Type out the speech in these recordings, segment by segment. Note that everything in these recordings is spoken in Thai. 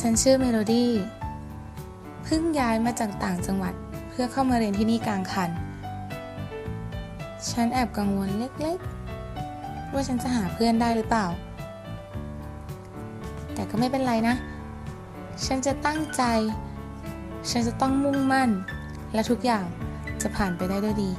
ฉันชื่อเมโลดี้เพิ่งย้ายมาจากต่างจังหวัดเพื่อเข้ามาเรียนที่นี่กลางคัน ฉันแอบกังวลเล็กๆ ว่าฉันจะหาเพื่อนได้หรือเปล่า แต่ก็ไม่เป็นไรนะ ฉันจะตั้งใจ ฉันจะต้องมุ่งมั่น และทุกอย่างจะผ่านไปได้ด้วยดี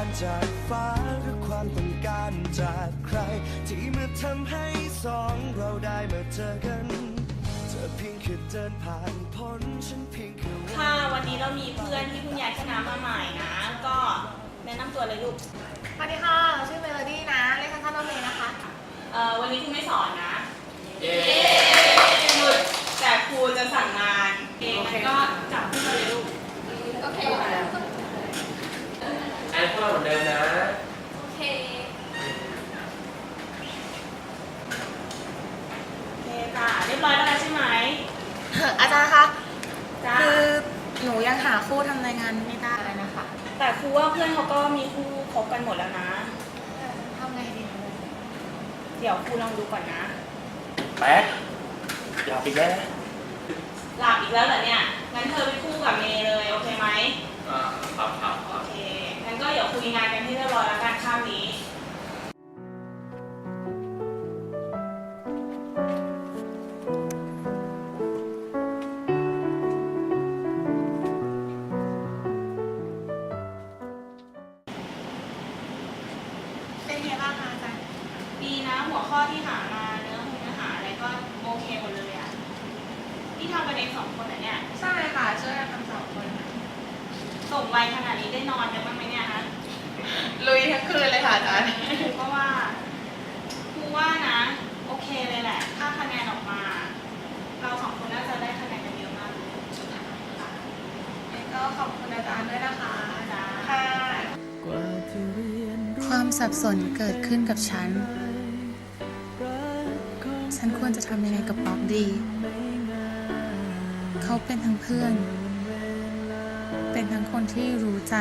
การจากฟ้าหรือความต้องการจากใคร ที่มาทำให้สองเราได้มาเจอกัน เธอเพียงแค่เดินผ่านพ้นฉันเพียงแค่ว่าค่ะวันนี้เรามีเพื่อนที่เพิ่งย้ายคณะมาใหม่นะ ก็แนะนำตัวเลยลูกสวัสดีค่ะ ชื่อเมโลดี้นะเรียกสั้นๆว่าเมย์นะคะ เอ่อวันนี้ครูไม่สอนนะ เย้หยุดแต่ครูจะสั่งงานเองงั้นก็จับขึ้นมาเลยลูก โอเค แอนพูดเหมือนเดิมนะ โอเค โอเคค่ะเรียบร้อยแล้วนะใช่ไหมอาจารย์คะ จ้าคือหนูยังหาคู่ทำรายงานไม่ได้เลยนะคะแต่ครูว่าเพื่อนเขาก็มีคู่คบกันหมดแล้วนะ ทำไงดีคะเดี๋ยวครูลองดูก่อนนะ แป๊กหลับอีกแล้วนะหลับอีกแล้วเหรอเนี่ย งั้นเธอไปคู่กับเมย์เลย โอเคไหม หัวข้อที่หามาเนื้อหงเนื้อหาอะไรก็โอเคหมดเลยอะนี่ทำกันเองสองคนเหรอเนี่ย ใช่ค่ะช่วยกันทำสองคนส่งไวขนาดนี้ได้นอนกันบ้างไหมเนี่ยฮะลุยทั้งคืนเลยค่ะอาจารย์เพราะว่าครูว่านะ โอเคเลยแหละ ถ้าคะแนนออกมา เราสองคนน่าจะได้คะแนนกันเยอะมากเลยค่ะก็ขอบคุณอาจารย์ด้วยนะคะจ้าค่ะ ความสับสนเกิดขึ้นกับฉัน ฉันควรจะทำยังไงกับป๊อกดี เขาเป็นทั้งเพื่อน เป็นทั้งคนที่รู้ใจ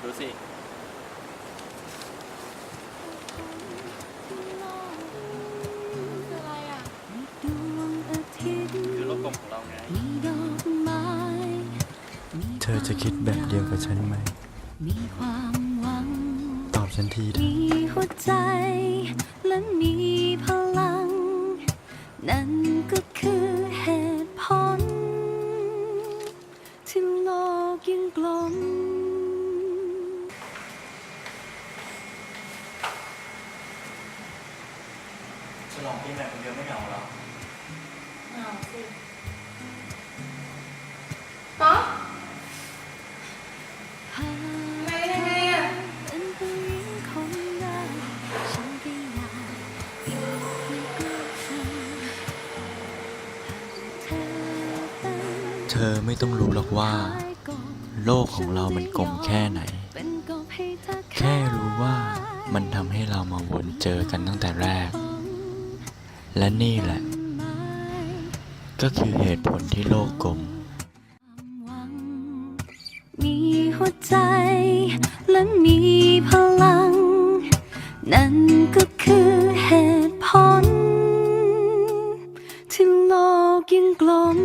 เปิดดูสิคืออะไรอะคือโลกกลมของเราไง เธอจะคิดแบบเดียวกับฉันไหม มีความหวัง ตอบฉันทีเถอะ มีหัวใจและมี ลองปีใหม่คนเดียวไม่เหงาหรอเอาสิป๊อกหากทำไมยังไงอะเป็นผู้หญิงคนใดฉันก็อยากอยู่ให้ใกล้เธอหากเธอเป็นเธอไม่ต้องรู้หรอกว่าชายกบโลกของเรามันกลมแค่ไหนเป็นกบให้เธอแค่รู้ว่ามันทำให้เรามาวนเจอกันตั้งแต่แรก และนี่แหละ ก็คือเหตุผลที่โลกกลม มีหัวใจและมีพลัง นั่นก็คือเหตุผล ที่โลกยังกลม